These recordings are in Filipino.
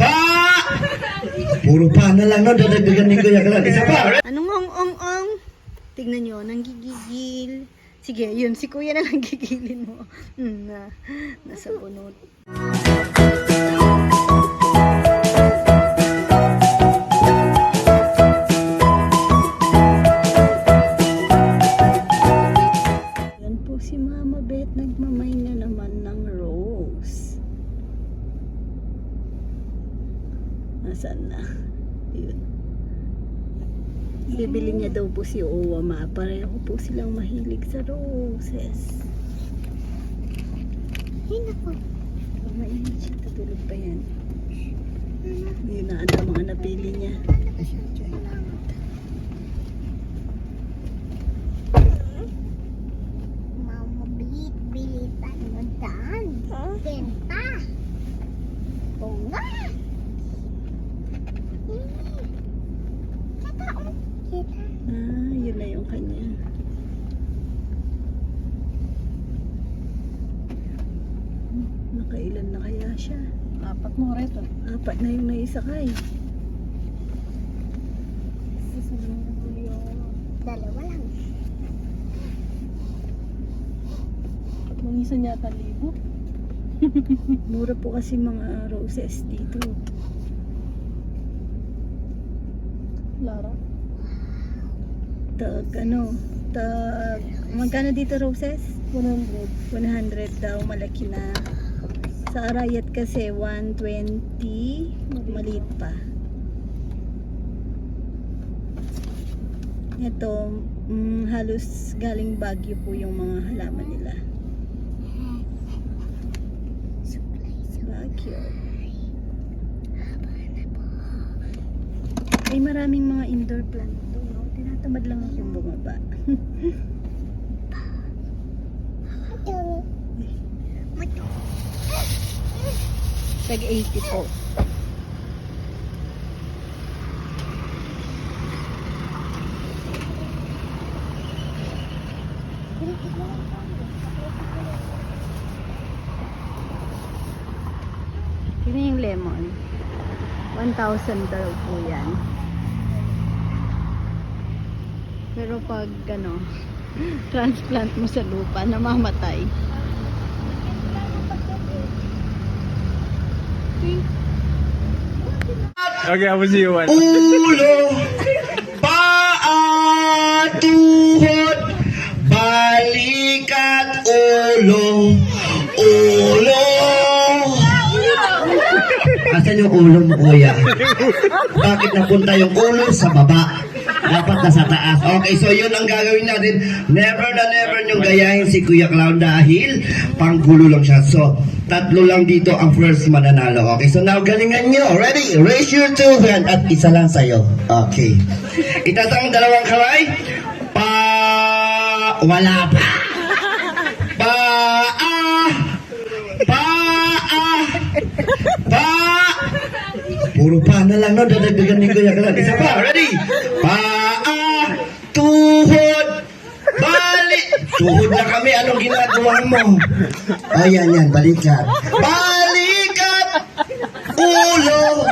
Pa! Puro pa na lang, no? Dadagdagan ni Kuya Kalan. Isa pa. Anong ong ong ong? Tignan nyo, nanggigigil. Sige, yun, si kuya na lang gigilin mo. Hmm, na, nasa bunot. Po si Owa ma. Pareho po silang mahilig sa roses. Ay, naku. Oh, mainit siya. Tutulog pa yan. Yun na ang mga napili niya. Mama, bilit, bilitan mo dyan. Benta. Oo nga. Hmm. Kita, oh. Kita. Ah, yun na yung kanya. Hmm, Nakailan na kaya siya? Apat mo reto. Apat naisakay. Dalawa lang. Nung isa yata libo. Mura po kasi mga roses dito. Lara. Tag ano, tag, magkano dito roses? 100. 100 daw, malaki na. Sa Arayat kasi 120, maliit pa. Ito, mm, halos galing Baguio po yung mga halaman nila. Baguio. Ay, maraming mga indoor plant to, no? Tinatamad lang akong bumaba. Tag 80 po. Yun yung lemon. 1,000 daw po yan. Pero pag ano, transplant mo sa lupa, namamatay. Okay, I will see you one. Ulo, paa, tuhod, balikat, ulo. Yung ulo mo, kuya? Bakit napunta yung ulo sa baba? Dapat nasa taas. Okay, so yun ang gagawin natin. Never na never yung gayahin si Kuya Clown dahil panggulo lang siya. So, tatlo lang dito ang first mananalo. Okay, so now galingan nyo. Ready? Raise your two hand at isa lang sa'yo. Okay. Itaas ang dalawang kamay. Pa... Wala pa. Pa... Ah, pa... Ah, pa... Puro pa na lang, no? Dadagdagan ni Kuya Clown. Isa pa. Ready? Paa, tuhod, balik. Tuhod na kami. Anong ginagawa mo? Oh, yan. Balikat. Balikat, ulo,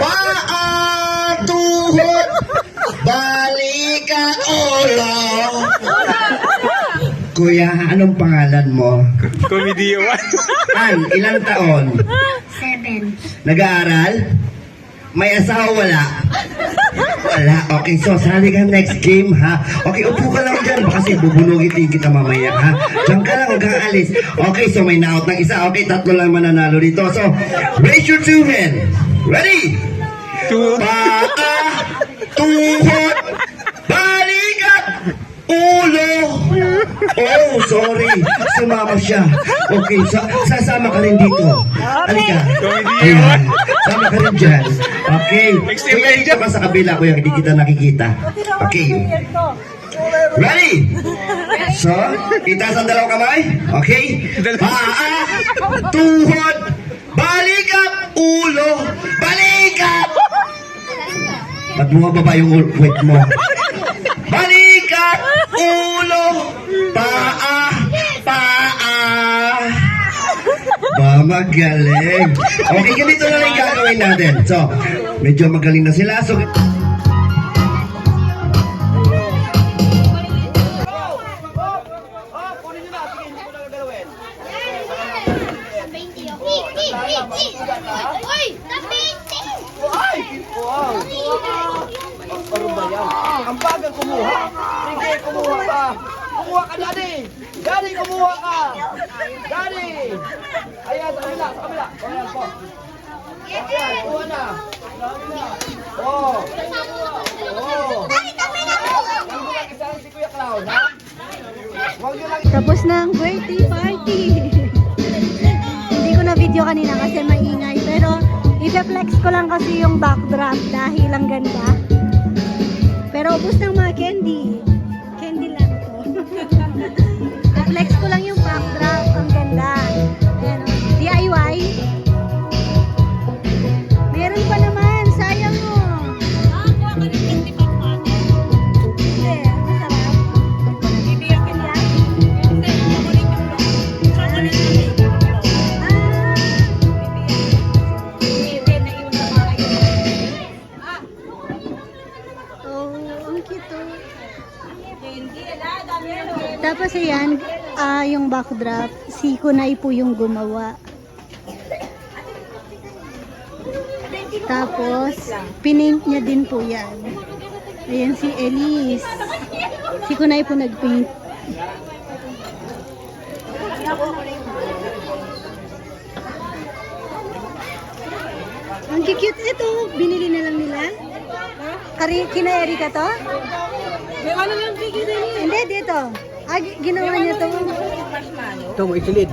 paa, tuhod, balikat, ulo. Kuya, anong pangalan mo? Comedy one. An, ilang taon? Nag-aaral? May asawa wala? Wala. Okay, so sali ka next game, ha? Okay, upo ka lang dyan. Baka kasi bubunugin kita mamaya, ha? Diyan ka lang, huwag kang alis. Okay, so may na-out ng isa. Okay, tatlo lang mananalo dito. So, raise your two hand. Ready? Two. Paa, tuhod, balikat, ulo. Oh, sorry. Sumama siya. Okay, sa sasama ka rin dito. Halika. Ayan. Sama ka rin dyan. Okay. Kuya, dito ka sa kabila, kuya. Hindi kita nakikita. Okay. Ready? So, itaas ang dalawang kamay. Okay? Paa, tuhod, balikat, ulo, balikat! Ba't bumababa yung ul- weight mo? Ulo, paa, paa. Aba, magaling. Okay, ganito na lang yung gagawin natin. So, medyo magaling na sila. So, kumuha. Sige, kumuha ka. Kumuha ka, Daddy. Daddy, kumuha ka. Daddy. Ayan, sa kabila, sa kabila. Ayan po. Ayan, kuha na. Oh. Oh. Tapos na ang birthday party. Hindi ko na video kanina kasi maingay. Pero, i-flex ko lang kasi yung backdrop dahil ang ganda. Pero ubos ng mga candy. Candy Tapos ayan, ah, yung backdrop, si Kunay po yung gumawa. Tapos, pinaint niya din po yan. Ayan si Elise. Si Kunay po nagpaint. Ang cute ito. Binili na lang nila. Kari, kina Erika to? May ano lang Hindi, dito. Ah, gi- ginawa niya to. Ito mo, isilid.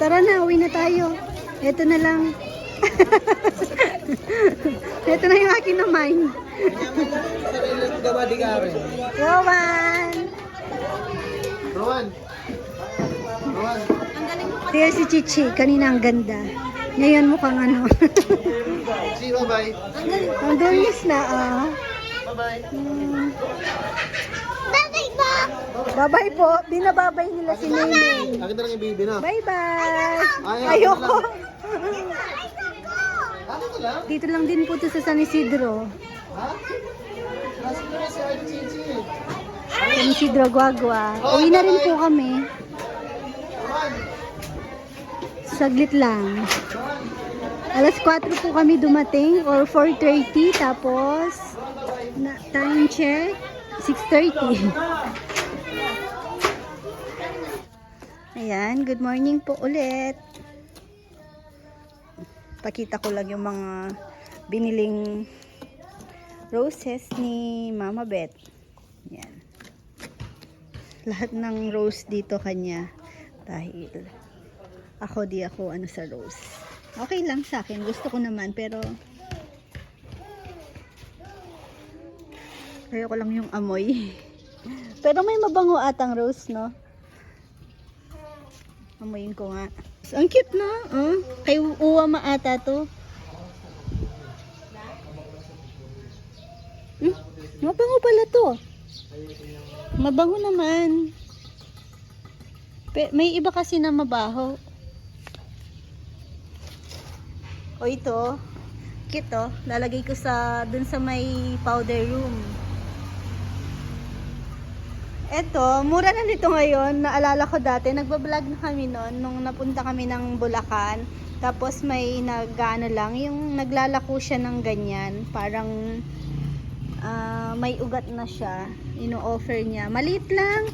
Tara na, uwi na tayo. Ito na lang. Ito na yung akin naman. Gawa di. Rowan! Rowan. Rowan. Tiyo si Chichi, kanina ang ganda. Ngayon mukhang ano. See, bye-bye. ang dulis na, ah. Bye-bye. Babay ba? Babay po. Binababay nila si Nene. Akin na lang yung baby na. Bye-bye! Ayoko. Dito lang din po to sa San Isidro. Ha? Chichi. San Isidro, Guagua. Uwi na rin po kami. Saglit lang. Alas 4 po kami dumating or 4.30 tapos na, time check 6.30. Ayan, good morning po ulit. Pakita ko lang yung mga biniling roses ni Mama Beth. Yan. Lahat ng rose dito kanya dahil ako di ako ano sa rose. Okay lang sa akin. Gusto ko naman pero ayoko lang yung amoy. pero may mabango atang rose, no? Amoyin ko nga. Ang cute no? Oh, kay Uwa maata to. Hmm? Mabango pala to. Mabango naman. Pe- may iba kasi na mabaho. O ito, cute oh. Lalagay ko sa dun sa may powder room. Eto, mura na nito ngayon. Naalala ko dati, nagbablog na kami noon nung napunta kami ng Bulacan. Tapos may nagano lang, yung naglalako siya ng ganyan. Parang ah, may ugat na siya. Ino-offer niya. Maliit lang.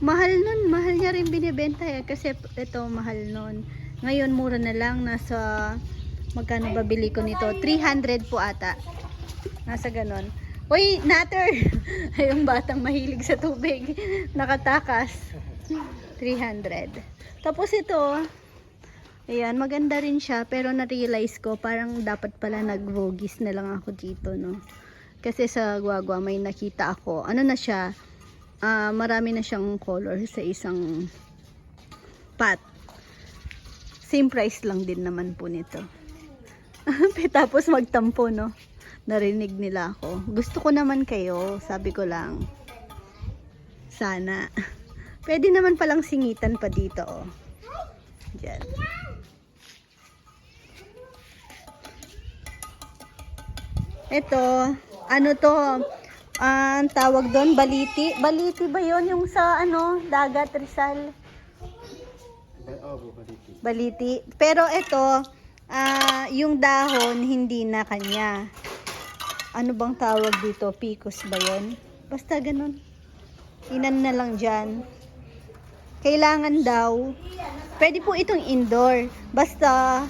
Mahal nun. Mahal niya rin binibenta eh. Kasi ito, mahal nun. Ngayon, mura na lang. Nasa, magkano ba bili ko nito? 300 po ata. Nasa ganon. Uy, natter! yung batang mahilig sa tubig. Nakatakas. 300. Tapos ito, ayan, maganda rin siya. Pero na-realize ko, parang dapat pala nag-vogis na lang ako dito, no? Kasi sa Guagua, may nakita ako. Ano na siya? ah, marami na siyang color sa isang pot. Same price lang din naman po nito. Tapos magtampo, no? Narinig nila ako. Gusto ko naman kayo, sabi ko lang. Sana. Pwede naman palang singitan pa dito, oh. Diyan. Ito, ano to? Ah, ang tawag doon, baliti. Baliti ba yon yung sa ano, dagat Rizal? Baliti. Pero ito, ah, yung dahon hindi na kanya. Ano bang tawag dito? Picos ba yon? Basta ganun. Inan na lang dyan. Kailangan daw, pwede po itong indoor. Basta,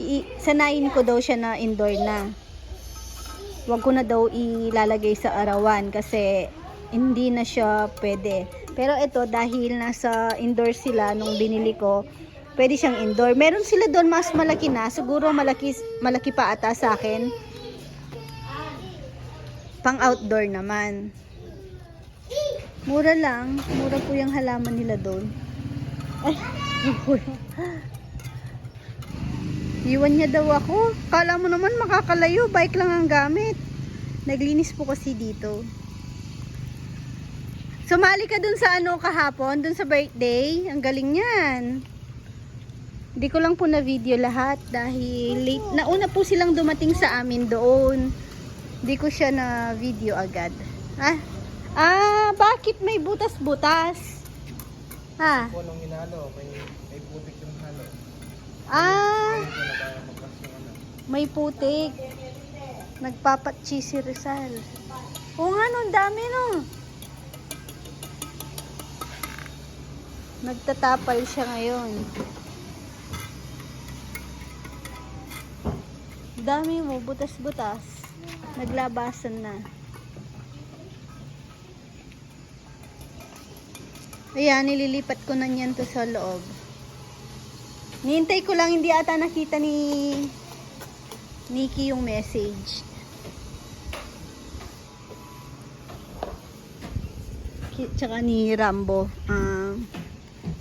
i- sanayin ko daw siya na indoor na. Huwag ko na daw ilalagay sa arawan kasi hindi na siya pwede. Pero ito, dahil nasa indoor sila nung binili ko, pwede siyang indoor. Meron sila doon mas malaki na. Siguro malaki, malaki pa ata sa akin. Pang outdoor naman. Mura lang. Mura po yung halaman nila doon. Iwan niya daw ako. Kala mo naman makakalayo. Bike lang ang gamit. Naglinis po kasi dito. Sumali ka dun sa ano kahapon, dun sa birthday. Ang galing yan. Hindi ko lang po na video lahat dahil late. Nauna po silang dumating sa amin doon. Hindi ko siya na video agad. Ah, ah bakit may butas-butas? Ha? Po nung hinalo, may, may putik yung halo. Ah, ano. may putik. Nagpapat-cheese si Rizal. Oo nga no, ang dami no. Nagtatapal siya ngayon. Dami mo, butas-butas. Naglabasan na. Ayan, nililipat ko na niyan to sa loob. Nihintay ko lang, hindi ata nakita ni Nikki yung message. Tsaka ni Rambo. ah,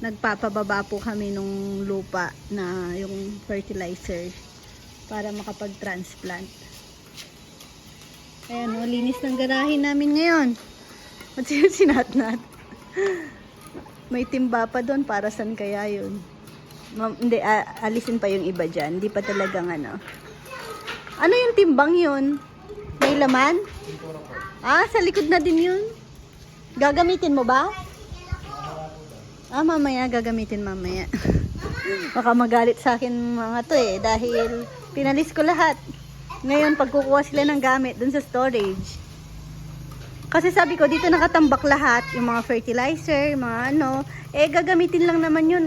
nagpapababa po kami nung lupa na yung fertilizer para makapag-transplant. Ayan o, linis ng garahe namin ngayon. At sinatnat. May timba pa doon para san kaya yun. Ma- hindi, alisin pa yung iba dyan. Hindi pa talagang ano. Ano yung timbang yun? May laman? Ah, sa likod na din yun. Gagamitin mo ba? Ah, mamaya. Gagamitin mamaya. Baka magalit sa akin mga to eh. Dahil pinalis ko lahat. Ngayon, pagkukuha sila ng gamit dun sa storage. Kasi sabi ko, dito nakatambak lahat. Yung mga fertilizer, mga ano. Eh, gagamitin lang naman yun.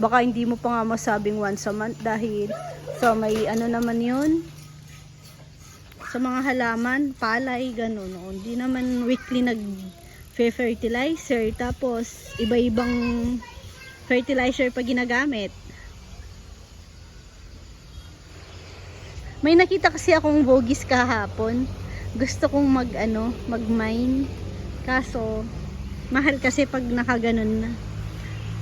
Baka hindi mo pa nga masabing once a month dahil so may ano naman yun. Sa mga halaman, palay, ganun. Hindi naman weekly nag fertilizer tapos iba-ibang fertilizer pa ginagamit. May nakita kasi akong bogies kahapon. Gusto kong mag ano, mag-mine. Kaso mahal kasi pag nakaganon na.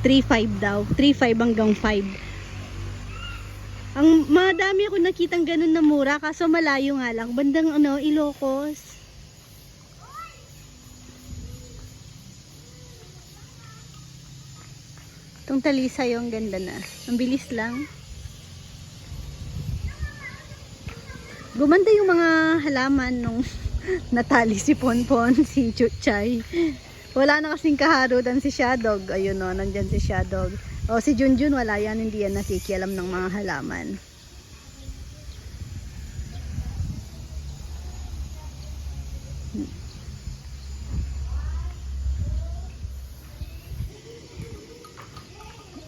3.5 daw. 3.5 hanggang 5. Ang madami ako nakitang ganun na mura kaso malayo nga lang. Bandang ano, Ilocos. Itong talisa yung ganda na. Ang bilis lang. Gumanda yung mga halaman nung natali si Ponpon, si Chuchay. Wala na kasing kaharudan si Shadog. Ayun o, nandyan si Shadog. O si Junjun, wala yan. Hindi yan nakikialam ng mga halaman.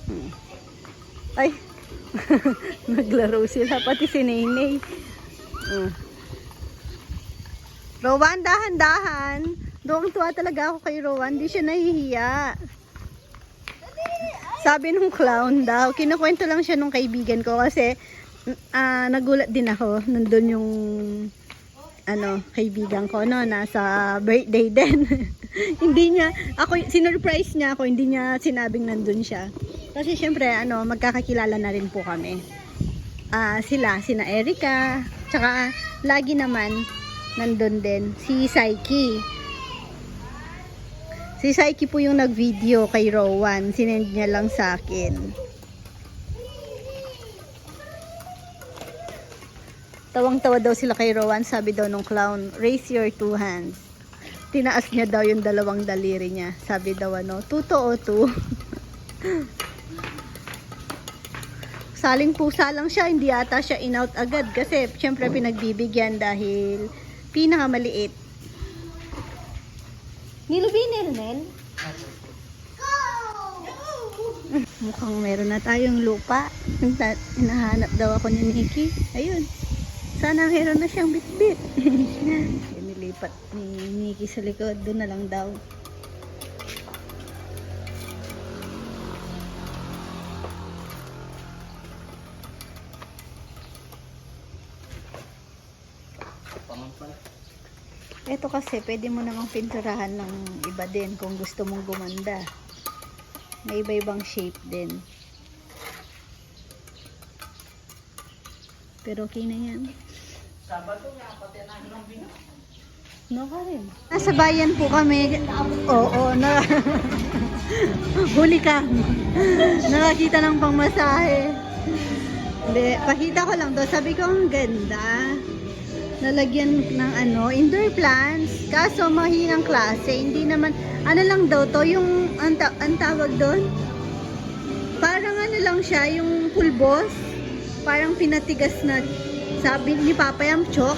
Hmm. Ay, naglaro sila. Pati si Nenay. Uh. Rowan, dahan-dahan. Doon tuwa talaga ako kay Rowan. Di siya nahihiya. Sabi nung clown daw, kinukwento lang siya nung kaibigan ko kasi ah, nagulat din ako. Nandun yung ano, kaibigan ko, no, nasa birthday din. hindi niya, ako, sinurprise niya ako, hindi niya sinabing nandun siya. Kasi syempre, ano, magkakakilala na rin po kami. Ah, sila, sina Erica, tsaka lagi naman nandun din si Saiki. Si Saiki po yung nag-video kay Rowan. Sinend niya lang sa akin. Tawang-tawa daw sila kay Rowan. Sabi daw nung clown, raise your two hands. Tinaas niya daw yung dalawang daliri niya. Sabi daw ano, tuto o tu. Saling pusa lang siya, hindi ata siya in-out agad kasi syempre pinagbibigyan dahil pinakamaliit. Nilubinil, Nel? Mukhang meron na tayong lupa. Hina- Hinahanap daw ako ni Nikki. Ayun. Sana meron na siyang bitbit. Nilipat ni Nikki sa likod. Doon na lang daw. Ito kasi, pwede mo namang pinturahan ng iba din kung gusto mong gumanda. May iba-ibang shape din. Pero okay na yan. No ka rin. Nasa bayan po kami. Oo, na huli ka. Nakakita ng pangmasahe. Hindi, pakita ko lang to. Sabi ko, ang ganda. Nalagyan ng ano, indoor plants. Kaso mahinang klase. Hindi naman, ano lang daw to, yung, ang, ta- ang tawag doon? Parang ano lang siya, yung pulbos. Parang pinatigas na, sabi ni Papa yung chok.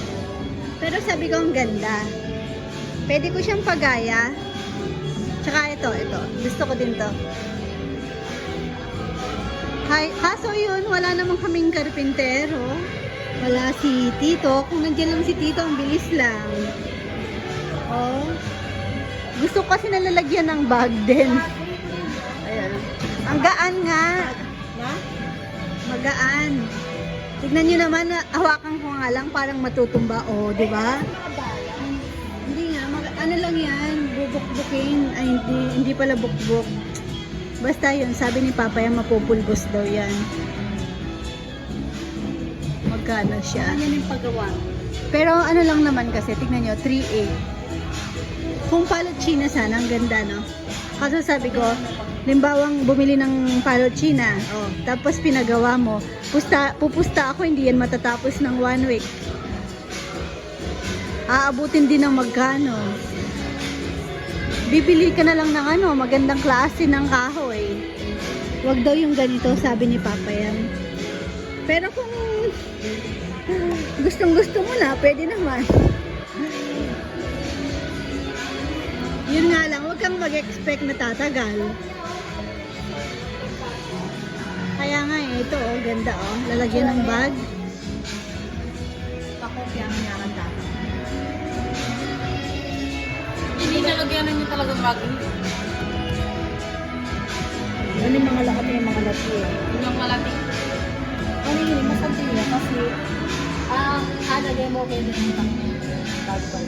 Pero sabi ko, ang ganda. Pwede ko siyang pagaya. Tsaka ito, ito. Gusto ko din to. Hay, kaso yun, wala namang kaming karpintero. Wala si Tito. Kung nandiyan lang si Tito, ang bilis lang. Oh. Gusto kasi nalalagyan ng bag din. Ayan. Ang gaan nga. Magaan. Tignan nyo naman, na hawakan ko nga lang, parang matutumba. Oh, di ba? Hindi nga, mag- ano lang yan, bubuk-bukin. Ay, hindi, hindi pala bukbuk. Basta yun, sabi ni Papa yan, mapupulbos daw yan. Magkano siya? Ano yung paggawa? Pero ano lang naman kasi, tignan nyo, 3A. Kung palot China sana, ang ganda, no? Kaso sabi ko, limbawang bumili ng palot China, oh, tapos pinagawa mo, pusta, pupusta ako, hindi yan matatapos ng one week. Aabutin din ng magkano. Bibili ka na lang ng ano, magandang klase ng kahoy. Huwag daw yung ganito, sabi ni Papa yan. Pero kung gustong gusto mo na, pwede naman. Yun nga lang, huwag kang mag-expect na tatagal. Kaya nga eh, ito oh, ganda oh. Lalagyan ng bag. Pakopya ang nakanta. Hindi nalagyan niyo talaga bago. Ano yung mga lahat yung mga lati eh. Yung malati. Ano yun, masanti niya kasi ang ah, alagay mo kayo din ng ko.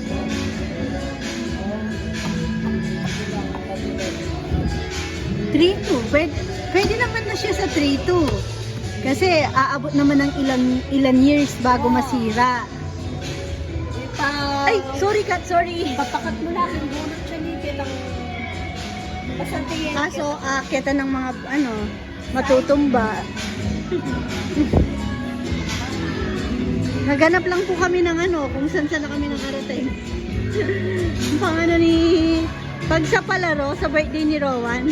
Three two. Pwede, pwede naman na siya sa 3-2. Kasi aabot naman ng ilang ilan years bago masira. Ay, sorry kat, sorry. Papakat mo na aking bunot siya ni Kitang Pasantiyan. Kaso, aakyata ng mga, ano, matutumba. Naganap lang po kami ng ano, kung saan saan na kami nakarating. Pang ano ni, pag sa palaro, sa birthday ni Rowan,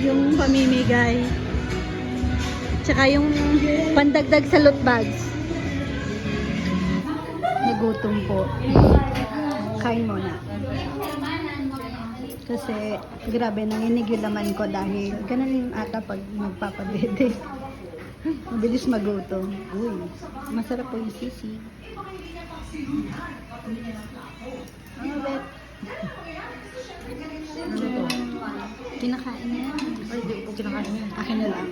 yung pamimigay. Tsaka yung pandagdag sa loot bags. Nagutom po. Kain muna. Kasi, grabe, nanginig yung laman ko dahil ganun ata pag magpapadede. Mabilis magutom. Uy, masarap po yung sisi. Ano, Bet? Ano to? Kinakain niya. Ay, di ko kinakain yan. Akin na lang.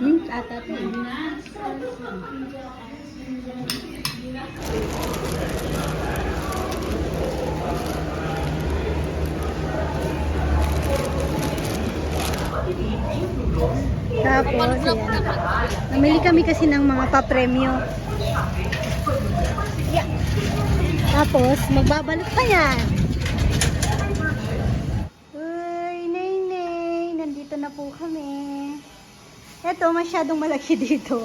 hmm, ata to. Tapos, yan. Namili kami kasi ng mga papremyo. Yeah. Tapos, magbabalot pa yan. Uy, nay, nay. Nandito na po kami. Eto, masyadong malaki dito.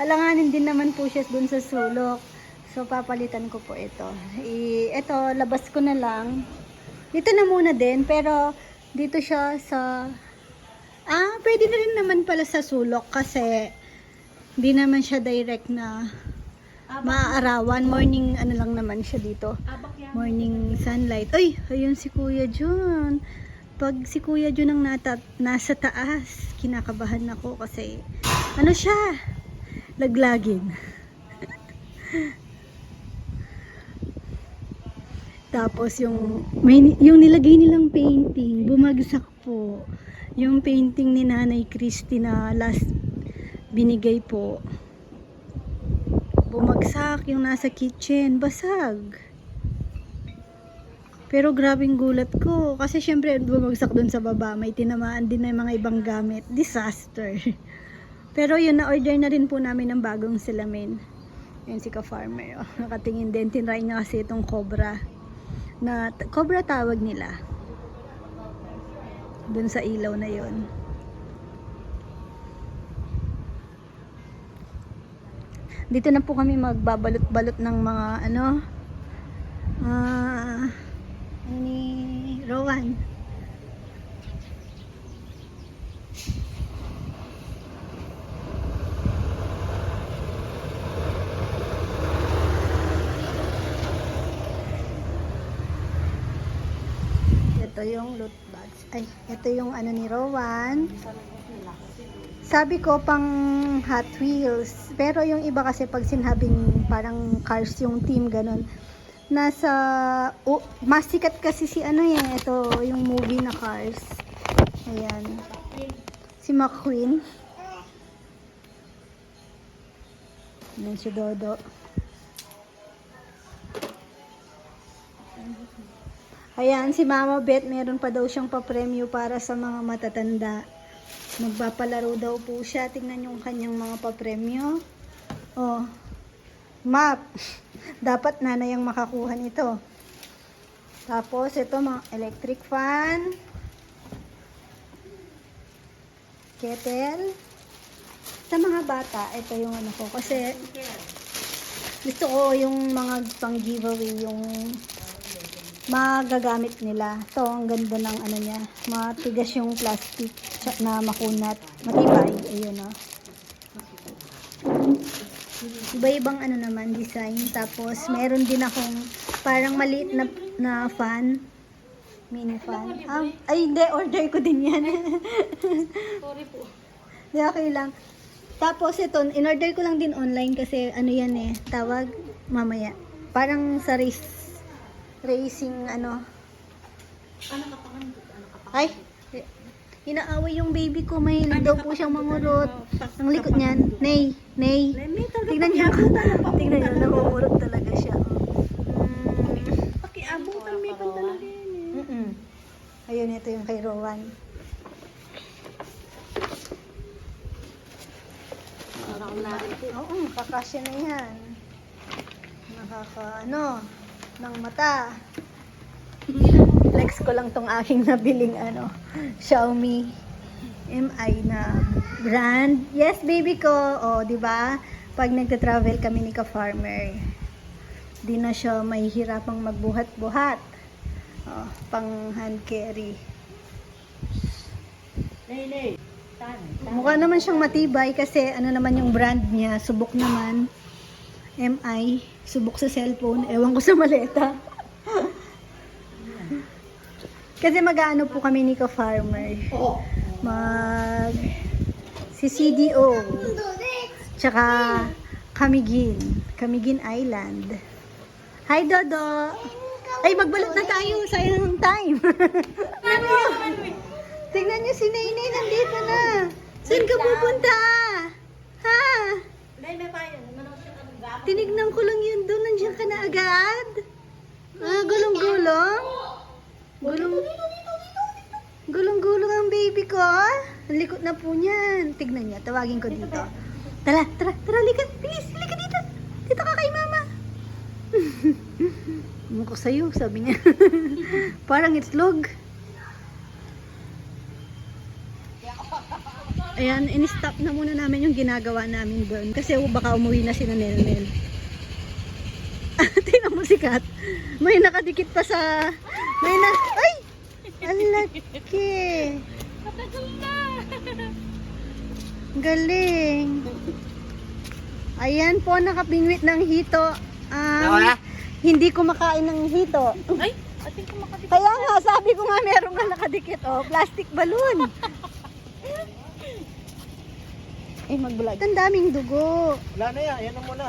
Alanganin din naman po siya dun sa sulok. So, papalitan ko po ito. I, ito, labas ko na lang. Dito na muna din, pero dito siya sa... Ah, pwede na rin naman pala sa sulok kasi hindi naman siya direct na maaarawan. Morning, ano lang naman siya dito. Morning sunlight. Ay, ayun si Kuya Jun. Pag si Kuya Jun ang nata, nasa taas, kinakabahan ako kasi ano siya? Laglagin. Tapos yung may yung nilagay nilang painting, bumagsak po. Yung painting ni Nanay Christy na last binigay po. Bumagsak yung nasa kitchen, basag. Pero grabing gulat ko kasi syempre bumagsak dun sa baba, may tinamaan din na mga ibang gamit. Disaster. Pero yun, na-order na rin po namin ng bagong salamin. Yun si ka-farmer. Oh. Nakatingin din. Tinry niya kasi itong cobra. Na, cobra tawag nila. Dun sa ilaw na yun. Dito na po kami magbabalot-balot ng mga ano. Ah, ano ni Rowan. Ito yung loot. Ay, ito yung ano ni Rowan. Sabi ko pang Hot Wheels. Pero yung iba kasi pag sinabing parang cars yung team ganun. Nasa oh, mas sikat kasi si ano eh, ito yung movie na Cars. Ayan. Si McQueen. Ayan si Dodo. Ayan, si Mama Beth, meron pa daw siyang papremyo para sa mga matatanda. Magpapalaro daw po siya. Tingnan yung kanyang mga papremyo. Oh, map. Dapat nanay ang makakuha nito. Tapos, ito mga electric fan. Kettle. Sa mga bata, ito yung ano ko. Kasi, gusto ko yung mga pang giveaway, yung magagamit nila. Ito, ang ganda ng ano niya. Matigas yung plastic na makunat. Matibay. Ayun, oh. Iba-ibang ano naman, design. Tapos, meron din akong parang maliit na, na fan. Mini fan. Ah, ay, hindi. Order ko din yan. Sorry po. Hindi, okay lang. Tapos, ito, in-order ko lang din online kasi ano yan eh. Tawag, mamaya. Parang sa race racing ano. Ay, inaaway yung baby ko. May daw po siyang mangurot. Ang likod niyan. Nay, nay. Tingnan niyo. Tingnan niyo, namumurot talaga siya. Mm. Pakiabutan may pantalon din eh. Ayun, ito yung kay Rowan. Oo, kakasya na yan. Nakaka, ano, ng mata. Flex ko lang tong aking nabiling, ano, Xiaomi MI na brand. Yes, baby ko. O, di ba? Pag nagta-travel kami ni ka-farmer, di na siya mahihirapang magbuhat-buhat. Oh, pang hand carry. Mukha naman siyang matibay kasi ano naman yung brand niya, subok naman. MI, subok sa cellphone, ewan ko sa maleta. kasi mag-ano po kami ni ka-farmer. Mag si CDO, tsaka Camigin, Camigin Island. Hi Dodo! Ay, magbalot na tayo. Sayang ang time. ano? Tingnan niyo si Nainay, nandito na. Saan ka pupunta? Ha? Tinignan ko lang yun doon. Nandiyan ka na agad? Ah, gulong-gulong? Gulong... Gulong-gulong ang baby ko. Ang likot na po niyan. Tignan niya. Tawagin ko dito. Tara, tara, tara. Lika. Please, lika dito. Dito ka kay mama. Mukha sa'yo, sabi niya. Parang itlog. Ayan, in-stop na muna namin yung ginagawa namin doon. Kasi baka umuwi na si Nel. Tingnan mo si Kat. May nakadikit pa sa... May na... Ay! Ang laki. Galing. Ayan po, nakapingwit ng hito. Um, hindi kumakain ng hito. Ay, ating kumakati. Kaya nga, sabi ko nga meron nga nakadikit. Oh, plastic balloon. Eh, mag-vlog. Ang daming dugo. Wala na yan, yan na muna.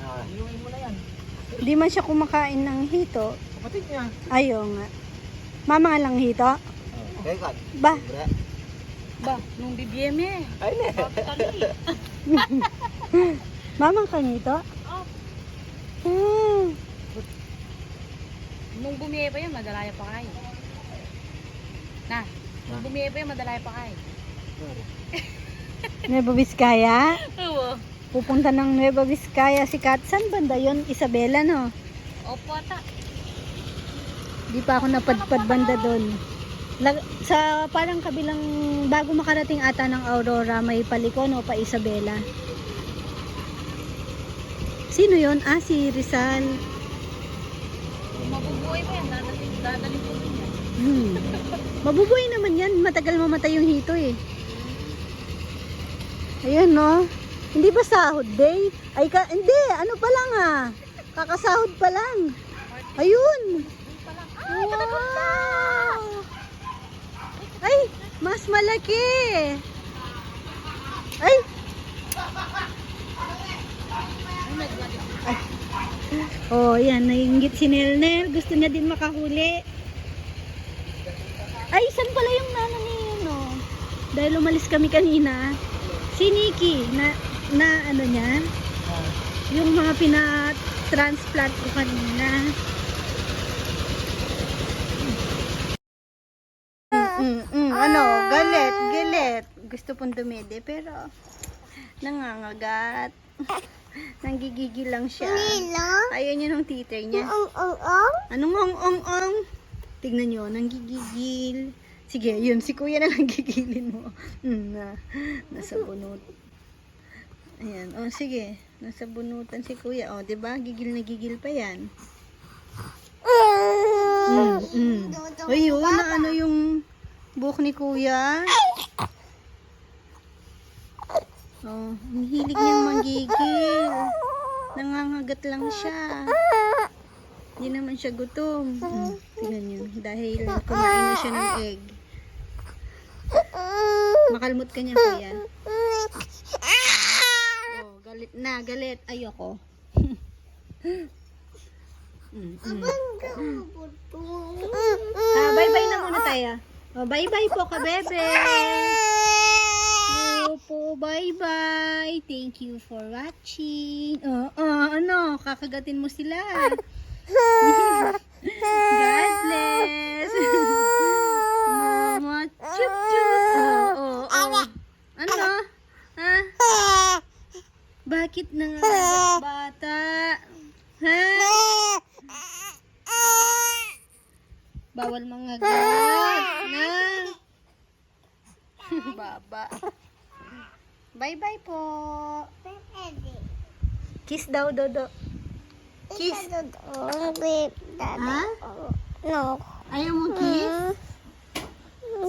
Ah, inuwi mo na yan. Hindi man siya kumakain ng hito. Kapatid niya. Ayaw nga. Mama nga lang hito. Okay, Kat. Ba, Ba, nung BBM eh. Ay, ne. mama ka nito? Hmm. Nung bumiye pa yan, madalaya pa kayo. Na, nung bumiye pa yan, madalaya pa kayo. Nueva Vizcaya? Oo. Pupunta ng Nueva Vizcaya si Kat. Saan banda yun? Isabela, no? Opo, ata. Di pa ako napadpad banda doon. Sa parang kabilang bago makarating ata ng Aurora may palikon o pa Isabela. Sino yon? Ah, si Rizal. Mabubuhay pa yan, dadaling, po yan. Hmm. Mabubuhay naman yan. Matagal mamatay yung hito eh. Ayan no. Hindi ba sahod day? Ay ka, hindi. Ano pa lang ah. Kakasahod pa lang. Ayun. Wow. Ay, mas malaki. Ay. Ay. Oh, yan. Nainggit si Nelnel. Gusto niya din makahuli. Ay, saan pala yung nano ni ano? Dahil umalis kami kanina. Si Nikki, na, na ano niya? Yung mga pina-transplant ko kanina. Mm, mm, ano, galit, galit. Gusto pong dumede, pero nangangagat. Nanggigigil lang siya. Ayaw niya ng titer niya. Anong ong ong ong? Tignan nyo, nanggigigil. Sige, yun, si kuya na lang gigilin mo. Mm, na, nasa bunot. Ayan, oh sige. Nasa bunutan si kuya. Oh, 'di ba? Gigil na gigil pa 'yan. Mm, mm. Uy, yun, na ano yung buhok ni kuya? Oh, hilig niyang magigil. Nangangagat lang siya. Hindi naman siya gutom. Hmm, tingnan niyo. Dahil kumain na siya ng egg. Makalmot ka niya, kuya. Oh, galit na, galit. Ayoko. mm, mm. Ah, bye-bye na muna tayo. Oh, bye-bye po ka, bebe. Opo, bye-bye. Thank you for watching. Oh, oh, ano, kakagatin mo sila. God bless. Mama, chup chup. Oh, oh, oh. Ano? Ha? Bakit nangangagat bata? Ha? Bawal mangagat. Na? Baba. Bye-bye po. Kiss daw, Dodo. Kiss. Ha? No. Ayaw mo kiss?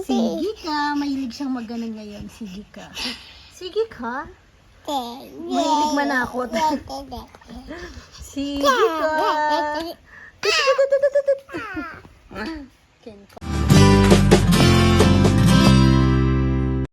Sige ka. Mahilig siyang maganon ngayon. Sige ka. Sige ka. Mahilig manakot. Sige ka.